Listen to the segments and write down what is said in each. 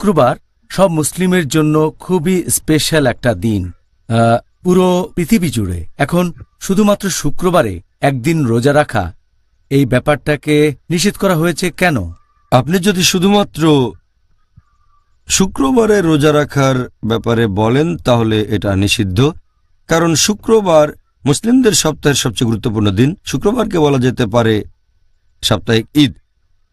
শুক্রবার সব মুসলিমের জন্য খুবই স্পেশাল একটা দিন। পুরো পৃথিবী জুড়ে। এখন শুধুমাত্র শুক্রবারে একদিন রোজা রাখা এই ব্যাপারটাকে নিষেধ করা হয়েছে কেন? আপনি যদি শুধুমাত্র শুক্রবারে রোজা রাখার ব্যাপারে বলেন, তাহলে এটা নিষিদ্ধ। কারণ শুক্রবার মুসলিমদের সপ্তাহের সবচেয়ে গুরুত্বপূর্ণ দিন। শুক্রবারকে বলা যেতে পারে সাপ্তাহিক ঈদ।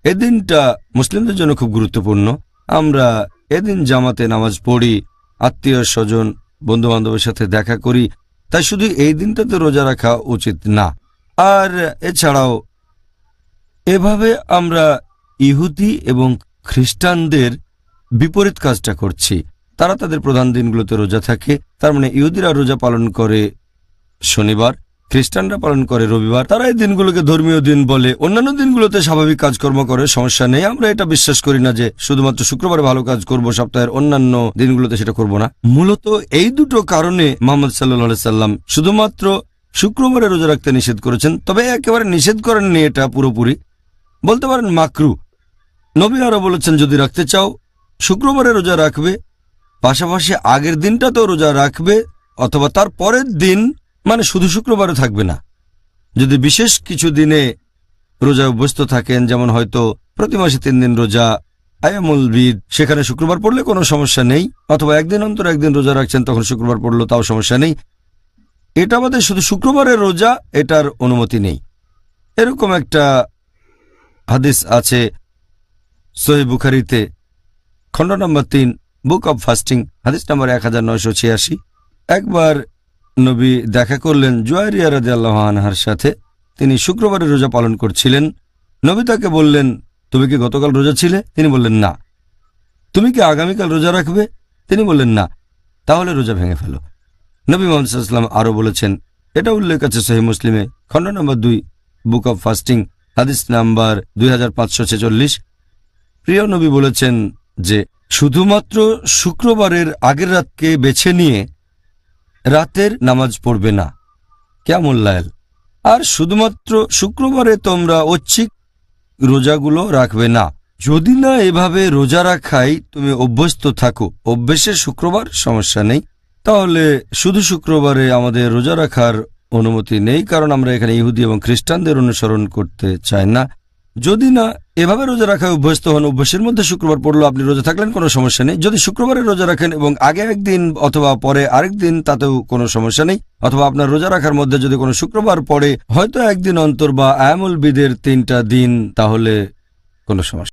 এদিনটা মুসলিমদের জন্য খুব গুরুত্বপূর্ণ। আমরা এদিন জামাতে নামাজ পড়ি, আত্মীয় স্বজন বন্ধু বান্ধবের সাথে দেখা করি। তাই শুধু এই দিনটাতে রোজা রাখা উচিত না। আর এছাড়াও এভাবে আমরা ইহুদি এবং খ্রিস্টানদের বিপরীত কাজটা করছি। তারা তাদের প্রধান দিনগুলোতে রোজা থাকে। তার মানে ইহুদিরা রোজা পালন করে শনিবার খ্রিস্টানরা পালন করে রবিবার, তারা এই দিনগুলোকে ধর্মীয় দিন বলে। অন্যান্য দিনগুলোতে স্বাভাবিক কাজকর্ম করে, সমস্যা নেই। আমরা এটা বিশ্বাস করি না যে শুধুমাত্র শুক্রবারে ভালো কাজ করব, সপ্তাহের অন্যান্য দিনগুলোতে সেটা করব না। মূলত এই দুটো কারণে মোহাম্মদ সাল্লাহ সাল্লাম শুধুমাত্র শুক্রবারে রোজা রাখতে নিষেধ করেছেন, তবে একেবারে নিষেধ করেননি এটা পুরোপুরি। বলতে পারেন মাকরু। নবী আরও বলেছেন, যদি রাখতে চাও, শুক্রবারে রোজা রাখবে, পাশাপাশি আগের দিনটাতেও রোজা রাখবে, অথবা তার পরের দিন মানে শুধু শুক্রবারও থাকবে না। যদি বিশেষ কিছু দিনে রোজা অভ্যস্ত থাকেন, যেমন হয়তো প্রতি মাসে তিন দিন রোজা, আয়ামুল বিদ সেখানে শুক্রবার পড়লে কোনো সমস্যা নেই, অথবা একদিন অন্তর একদিন রোজা রাখছেন, তখন শুক্রবার পড়ল তাও সমস্যা নেই। এটা আমাদের শুধু শুক্রবারের রোজা, এটার অনুমতি নেই। এরকম একটা হাদিস আছে সোহে বুখারিতে, খণ্ড নম্বর তিন, বুক অব ফাস্টিং, হাদিস নম্বর এক হাজার নয়শো ছিয়াশি। একবার নবী দেখা করলেন জুয়ারিয়া রাদে আনহার সাথে। তিনি শুক্রবারে রোজা পালন করছিলেন। নবী তাকে বললেন, তুমি কি গতকাল রোজা ছিলে? তিনি বললেন, না। তুমি কি আগামীকাল রোজা রাখবে? তিনি বললেন, না। তাহলে রোজা ভেঙে ফেলো। নবী মোহাম্মদ সাল্লাম আরও বলেছেন, এটা উল্লেখ আছে সহি মুসলিমে, খণ্ড নম্বর দুই, বুক অব ফাস্টিং, হাদিস নাম্বার দুই হাজার পাঁচশো ছেচল্লিশ। প্রিয় নবী বলেছেন যে, শুধুমাত্র শুক্রবারের আগের রাতকে বেছে নিয়ে রাতের নামাজ পড়বে না। কেমন লায়াল আর শুধুমাত্র শুক্রবারে তোমরা ঐচ্ছিক রোজাগুলো রাখবে না। যদি না এভাবে রোজা রাখাই তুমি অভ্যস্ত থাকো। অভ্যেসে শুক্রবার সমস্যা নেই। তাহলে শুধু শুক্রবারে আমাদের রোজা রাখার অনুমতি নেই, কারণ আমরা এখানে ইহুদি এবং খ্রিস্টানদের অনুসরণ করতে চাই না। যদি না, এভাবে রোজা রাখায় অভ্যস্ত হন, অভ্যাসের মধ্যে শুক্রবার পড়ল আপনি রোজা থাকলেন, কোনো সমস্যা নেই। যদি শুক্রবারে রোজা রাখেন এবং আগে একদিন অথবা পরে আরেক দিন, তাতেও কোনো সমস্যা নেই। অথবা আপনার রোজা রাখার মধ্যে যদি কোনো শুক্রবার পড়ে, হয়তো একদিন অন্তর বা আয়ামুল বিদের তিনটা দিন, তাহলে কোনো সমস্যা